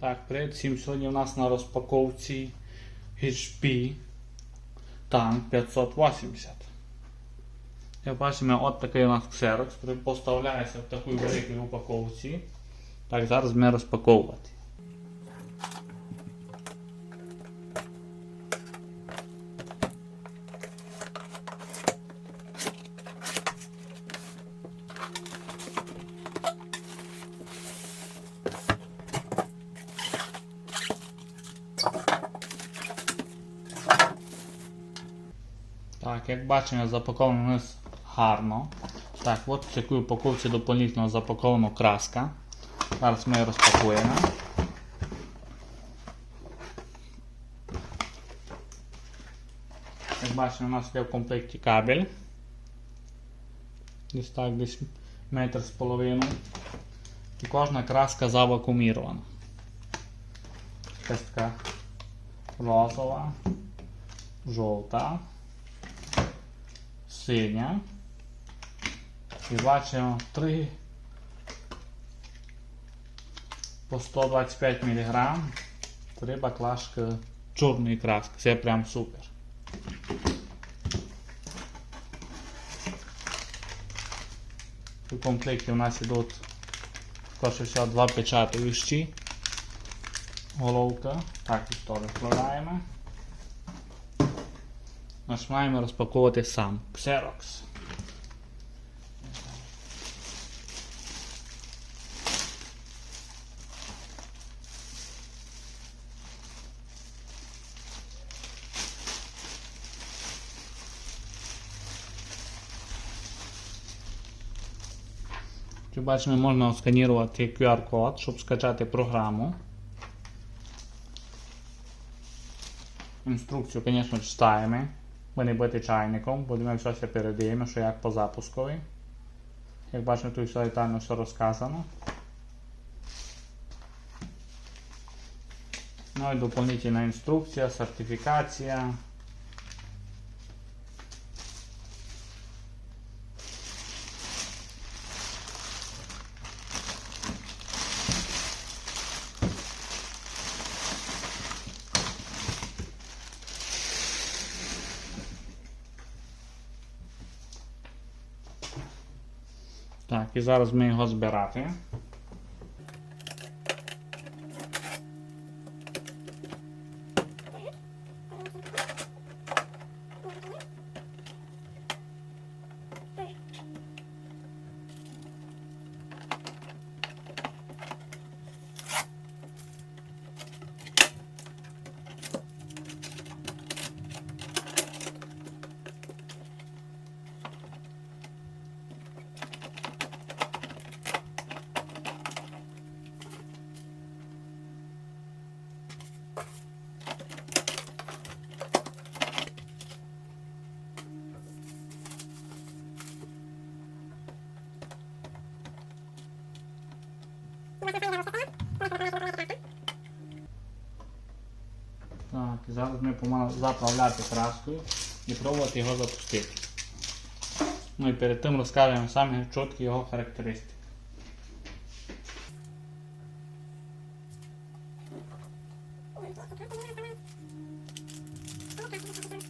Так, привіт всім. Сьогодні у нас на розпаковці HP Tank 580. Як бачимо, от такий у нас ксерокс, поставляється в такій великій упаковці. Так, зараз ми розпаковувати. Так, як бачимо, запаковано нас гарно. Так, от в такій упаковці дополнительно запакована краска. Зараз ми її розпакуємо. Як бачимо, у нас є в комплекті кабель. Десь так, десь метр з половиною. І кожна краска завакумірована. Така розова, жовта синя. І бачимо 3 по 125 мг. Три баклажки чорної краски. Це прям супер. У комплекті у нас ідуть також два печатаючі. Головка. Так, і теж вкладаємо. Починаємо розпаковувати сам Xerox. Тут бачимо, можна сканувати QR-код, щоб скачати програму. Інструкцію, звісно, читаємо. Не бути чайником, будемо все ще передаємо, що як по запускові. Як бачимо, тут все детально все розказано. Ну і доповнительна інструкція, сертифікація. Так, і зараз ми його збирати. Так, Зараз ми помалу заправляти краскою і пробувати його запустити. Ну і перед тим розкажемо самі чіткі його характеристики. Thank.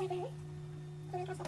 왜? 그래서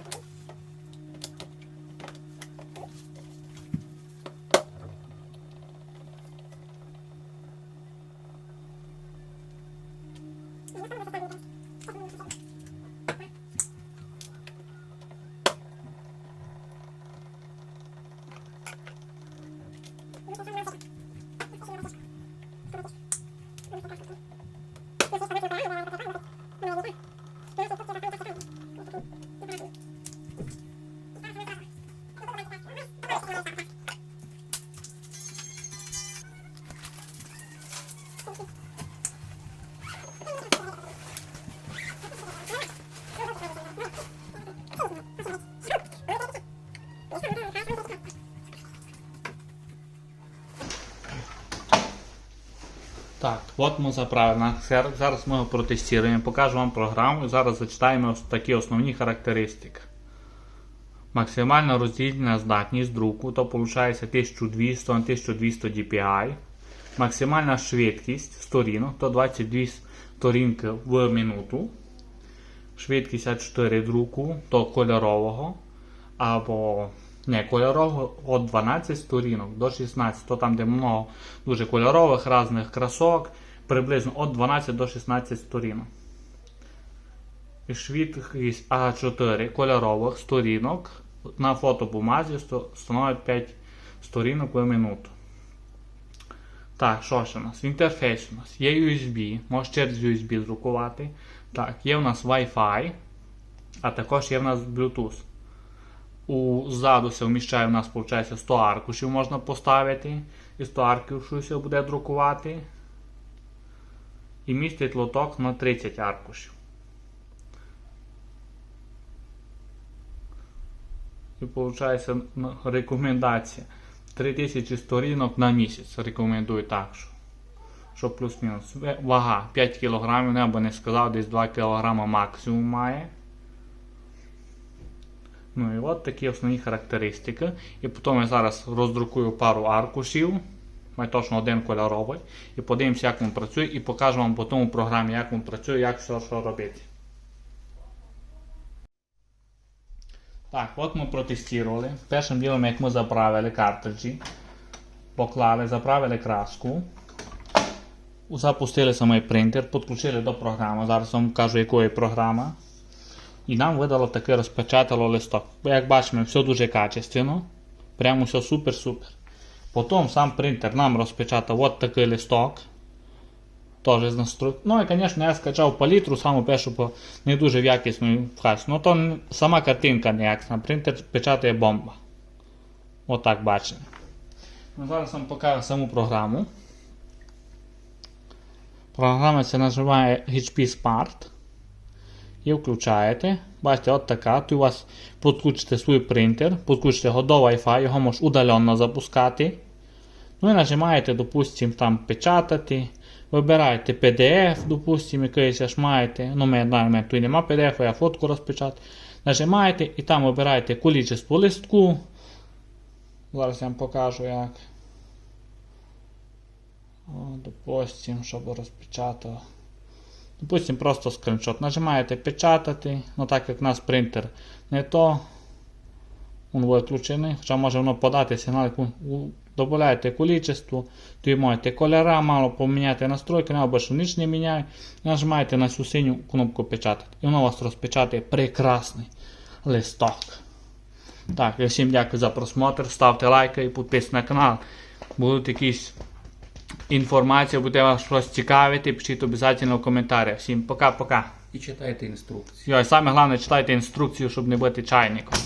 Так, от ми заправили. Зараз ми його протестуємо, покажу вам програму і зараз зачитаємо такі основні характеристики. Максимальна роздільна здатність друку, то виходить 1200 на 1200 dpi. Максимальна швидкість сторінок, то 22 сторінки в минуту. Швидкість А4 друку, то кольорового. Або не кольорового від 12 сторінок до 16, то там, де много дуже кольорових різних красок, приблизно від 12 до 16 сторінок. Швидкість А4 кольорових сторінок на фотобумазі становить 5 сторінок в минуту. Так, що ще у нас? В інтерфейсі у нас є USB, можеш через USB друкувати. Так, є у нас Wi-Fi, а також є у нас Bluetooth. У ззаду се вміщає у нас виходить 100 аркушів можна поставити. І 100 аркушів буде друкувати. І містить лоток на 30 аркушів. І виходить рекомендація 3000 сторінок на місяць. Рекомендую так. Що, що плюс-мінус. Вага 5 кг, я би не сказав, десь 2 кг максимум має. Ну і от такі основні характеристики. І потім я зараз роздрукую пару аркушів, має точно один кольоровий, і подивимося, як він працює, і покажу вам по тому програмі, як він працює, як все що робити. Так, от ми протестували. Першим ділом, як ми заправили картриджі, поклали, заправили краску. Запустили самий принтер, підключили до програми. Зараз вам кажу, якої програма. І нам видало таке розпечатало листок. Як бачимо, все дуже качественно. Прямо все супер-супер. Потім сам принтер нам розпечатав от такий листок. Теж з настрой. Ну і, звісно, я скачав палітру, саму першу по не дуже в якісну вхасть. Ну то сама картинка не якісна. Принтер печатає бомба. Отак бачимо. Ну, зараз вам покажу саму програму. Програма це називає HP Smart і включаєте. Бачите, от така. Тут у вас підключите свій принтер, підключите до Wi-Fi, його можеш удаленно запускати. Ну і нажимаєте, допустимо, там печатати. Вибираєте PDF, допустимо, якийсь аж маєте. Ну, ми, ми тут нема PDF, я фотку розпечатаю. Нажимаєте і там вибираєте кількість листку. Зараз я вам покажу як. Допустимо, щоб розпечатав. Допустим, просто скриншот. Нажимаєте печатати. Ну так як у нас принтер не то. Він виключений. Хоча може воно подати сигнал, додаєте количество, то можете кольора, мало поміняти настройки, не більше ніч не міняє. Нажимаєте на цю синю кнопку печатати. І воно у вас розпечатає прекрасний листок. Так, я всім дякую за просмотр. Ставте лайки і підписуйтесь на канал. Будуть якісь інформація, буде вас щось цікавити, пишіть обов'язково в коментарях. Всім пока-пока. І читайте інструкції. Йой, саме головне читайте інструкцію, щоб не бути чайником.